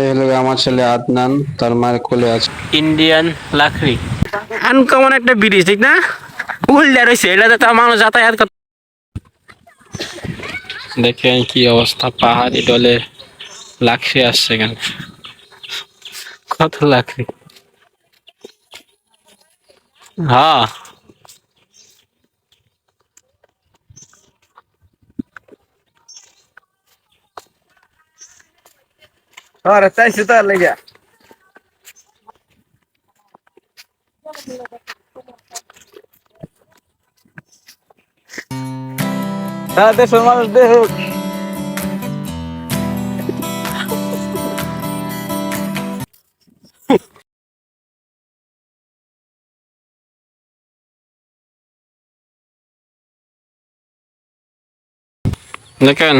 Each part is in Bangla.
এই হলো আমার ছেলে আদনান তার মায়ের কোলে আছে। ইন্ডিয়ান লাকড়ি। আনকমন একটা ব্রিজ ঠিক না? উল্টা রয়েছে এটাতে তো মানুষ যাতায়াত করতে দেখেন কি অবস্থা পাহাড়ি ডলে লাকড়ি আসছে এখানে। কত লাকড়ি। হ্যাঁ। আরে চাইছি তো লেগে। সারা দেশের মানুষ দেখুক দেখেন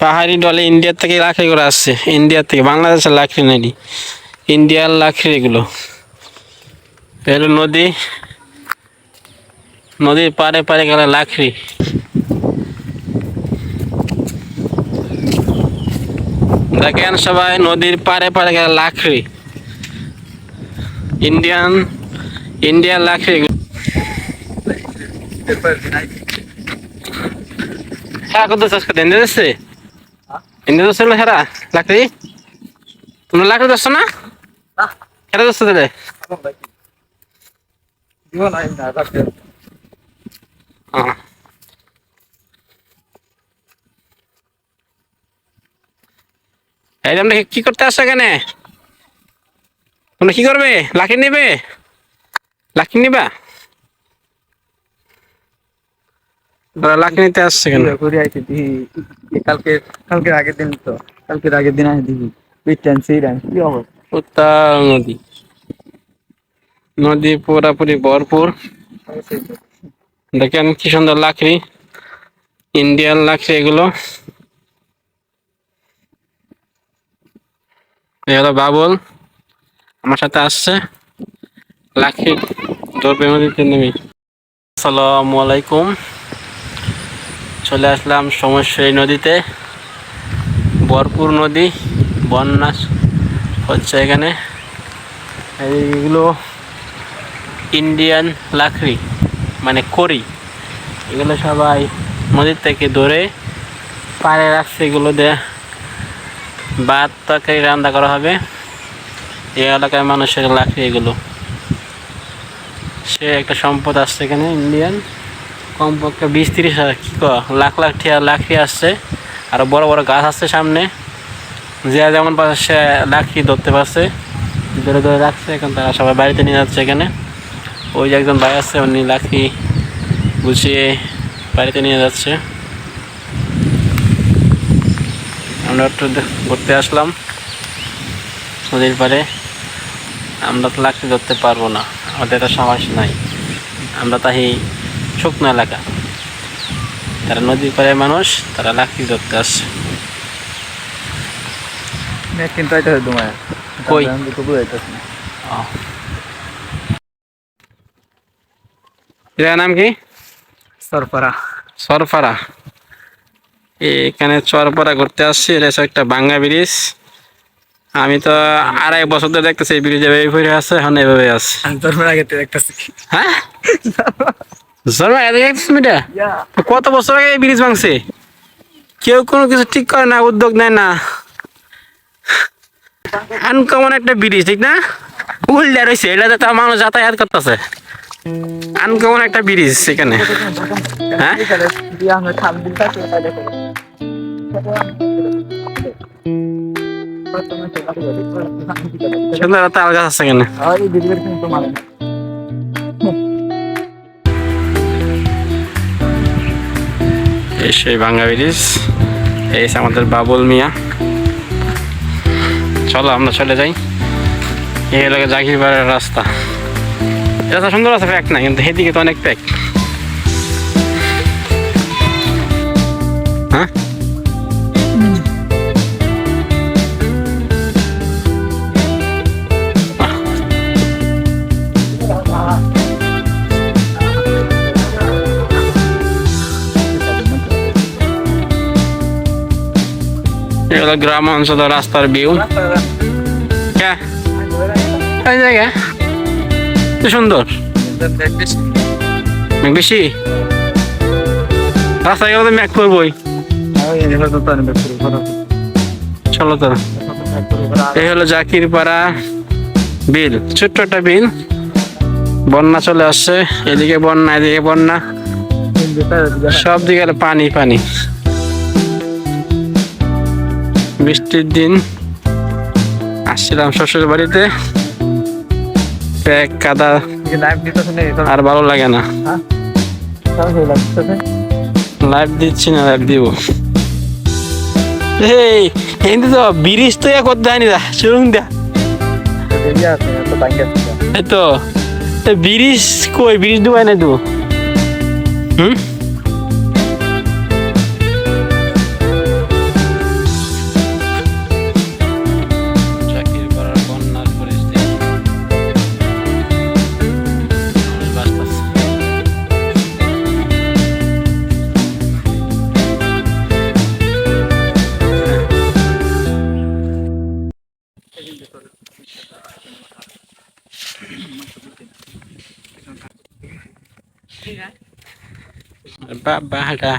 পাহাড়ি ডলে ইন্ডিয়ার থেকে লাকড়ি করে আসছে। ইন্ডিয়ার থেকে, বাংলাদেশের লাকড়ি নাইনি ইন্ডিয়ার লাকড়ি এগুলো। এগুলো নদী। নদীর পারে পারে গেলে লাকড়ি দেখেন সবাই, নদীর পারে পারে গেলে লাকড়ি ইন্ডিয়ান লাকড়ি এগুলো। হ্যাঁ কত চাষ করতে এনে এনে যাচ্ছে হেরা লাকড়ি? তোমরা লাকড়ি যাচ্ছ না? হেরা যাচ্ছে তাহলে? এই তোমরা কি করতে আসছো এখানে? তোমরা কি করবে? লাকড়ি নেবে? লাকড়ি নিবা? নিতে আসছে কেন? ঘুরে আইছি দিহি কালকে কালকের আগের দিন তো কালকের আগের দিন আসি দিহি বিটান সেইরান কি অবস্থা উত্তাল নদী? নদী পুরাপুরি ভরপুর। দেখেন কি সুন্দর লাকড়ি ইন্ডিয়ান লাকড়ি এগুলো। এই হলো বাবুল আমার সাথে আসছে। লাকড়ি ধরবে নদীতে নেমে। আসসালামু আলাইকুম। চলে আসলাম সমস্যা নদীতে। ভরপুর নদী, বন্যা হচ্ছে এখানে। এইগুলো ইন্ডিয়ান লাকড়ি মানে করি এগুলো সবাই নদীর থেকে ধরে পাড়ে রাখছে এগুলো দিয়ে। ভাত তরকারি রান্না করা হবে। এই এলাকায় মানুষের লাকড়ি এগুলো। সে একটা সম্পদ আসছে এখানে, ইন্ডিয়ান। কমপক্ষে বিশ তিরিশ লাখ লাখ টিয়া লাকড়ি আসছে। আর বড় বড় গাছ আসছে সামনে। যে যেমন পাচ্ছে সে লাকড়ি ধরতে পারছে। ধরে ধরে রাখছে, এখন তারা সবাই বাড়িতে নিয়ে যাচ্ছে এখানে। ওই যে একজন ভাই আছে, উনি লাকড়ি গুছিয়ে বাড়িতে নিয়ে যাচ্ছে। আমরা একটু ঘুরতে আসলাম। নদীর পারে আমরা তো লাকড়ি ধরতে পারব না, আমাদের এটা সাহস নাই। আমরা তাই শুকনো এলাকা। তারা নদীর পাড়ে মানুষ তারা লাকড়ি ধরতে আসছে কিন্তু আইতাছে তোমার কই? এটার নাম কি? সরফারা। এখানে চরপাড়া ঘুরতে আসছি এটা একটা বাঙ্গা ব্রিজ। আমি তো আড়াই বছর ধরে দেখতেছি এই ব্রিজ এভাবে ঘুরে আছে এখন এভাবে আছে। আমি তোর আগে তো দেখতাছি। হ্যাঁ? কত বছর আগে ব্রিজ ভাঙছে? কেউ কোনো কিছু ঠিক করে না উদ্যোগ নেয় না। আনকমন একটা ব্রিজ ঠিক না? উল্টা রয়েছে এটাতে তো মানুষ যাতায়াত করতেছে। আনকমন একটা ব্রিজ সেখানে। হ্যাঁ? তাহলে সুন্দর তাল গাছ আছে এখানে। সেই ভাঙ্গা ব্রিজ এই আমাদের বাবুল মিয়া। চলো আমরা চলে যাই। এই এলাকা জাকিরবাড়ের রাস্তা। রাস্তা সুন্দর আছে প্যাক না, কিন্তু হেদিকে তো অনেক প্যাক হলো গ্রাম অঞ্চলের রাস্তার ভিউ হ্যাঁ এই জায়গা। সুন্দর। বেশি? রাস্তা গেলে মেঘ করবই। চলো তো। এই হলো জাকিরপাড়া বিল। ছোট্ট একটা বিল। বন্যা চলে আসছে। এদিকে বন্যা এদিকে বন্যা। সব দিকে পানি পানি। বৃষ্টির দিন। আসছিলাম শ্বশুর বাড়িতে। এক কাদা আর ভালো লাগে না। লাইভ দিচ্ছি না লাইভ দিব। এই এমনি তো ব্রিজ তো করতে হয়নি দা শুনুন দা এই তো ব্রিজ কই? ব্রিজ ডুবাই নাই তো হুম? বাবাটা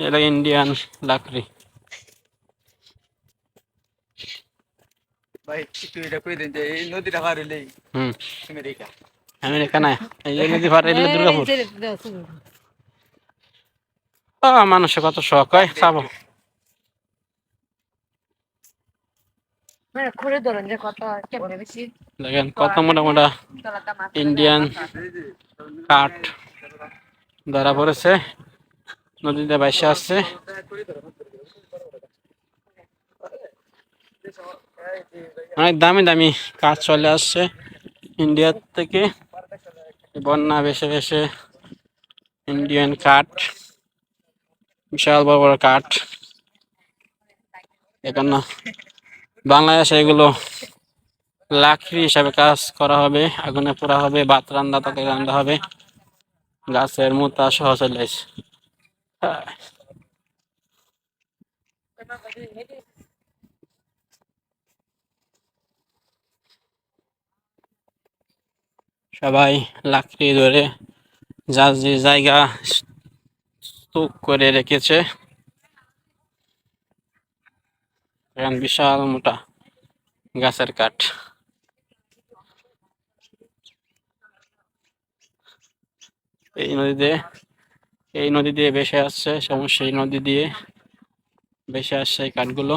এটা ইন্ডিয়ান লাকড়ি ভাই একটু এটা কই দেন যে এই নদীটা পার হইলেই হুম আমেরিকা আমেরিকা না এই নদী পার এলে দুর্গাপুর ও মানুষের কত শখ হয় খাব ধরুন যে কত কেমনে বেশি দেখেন কত মোটা মোটা ইন্ডিয়ান কাঠ ধরা পড়েছে নদীতে বাইসে আসছে। অনেক দামি দামি কাঠ চলে আসছে ইন্ডিয়ার থেকে। বন্যা বেশে বেশে ইন্ডিয়ান কাঠ বিশাল বড় বড় কাঠ। এখানে বাংলাদেশে এগুলো লাকড়ি হিসাবে কাজ করা হবে, আগুনে পোড়া হবে, ভাত রান্না তরকারি রান্না হবে গাছের মোতা সহ চলে। সবাই লাকড়ি ধরে যার যে জায়গা স্তূপ করে রেখেছে এখানে বিশাল মোটা গাছের কাঠ। এই নদীতে, এই নদী দিয়ে ভেসে আসছে সমস্যা এই নদী দিয়ে ভেসে আসছে এই কাঠগুলো।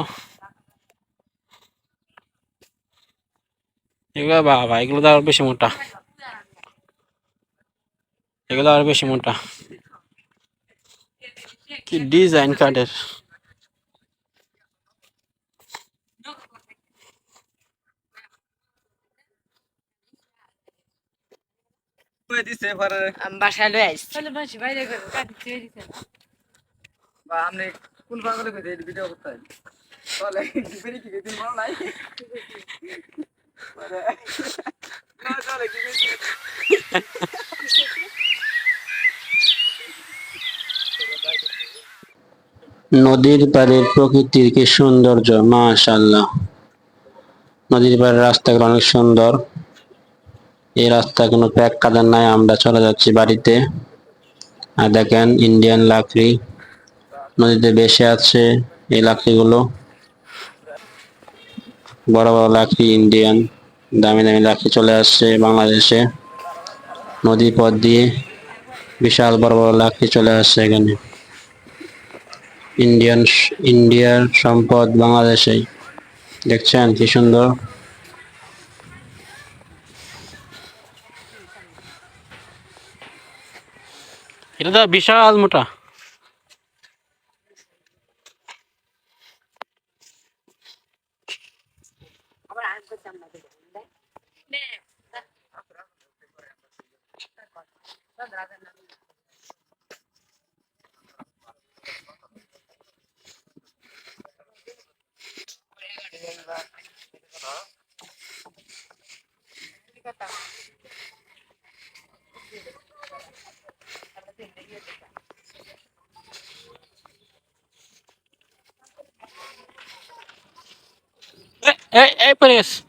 এগুলো বাবা, এগুলো তো আরও বেশি মোটা। এগুলো আরও বেশি মোটা। কি ডিজাইন কাঠের। কই দিছে পারে আমি বাসায় লয়ে আইছি। তাহলে বাসি বাইরে করে কাটি ছেড়ে দিছে। বা আমনে কোন পাগলে কই এই ভিডিও করতে বলে বেরি কি দিন বল নাই। পারে না চলে কি নদীর পাড়ের প্রকৃতির কি সৌন্দর্য? মাশাল্লাহ নদীর পাড়ের রাস্তাগুলো অনেক সুন্দর। এই রাস্তা কোনো প্যাক কাদার নাই, আমরা চলে যাচ্ছি বাড়িতে। আর দেখেন ইন্ডিয়ান লাকড়ি নদীতে বেসে আছে এই লাকড়িগুলো। বড় বড় লাকড়ি ইন্ডিয়ান দামি দামি লাকড়ি চলে আসছে বাংলাদেশে। নদী পথ দিয়ে বিশাল বড় বড় লাকড়ি চলে আসছে এখানে। ইন্ডিয়ান ইন্ডিয়ার সম্পদ বাংলাদেশেই। দেখছেন কি সুন্দর? இதுதான் விஷால் முட்டா ராஜா এই পরে গেছে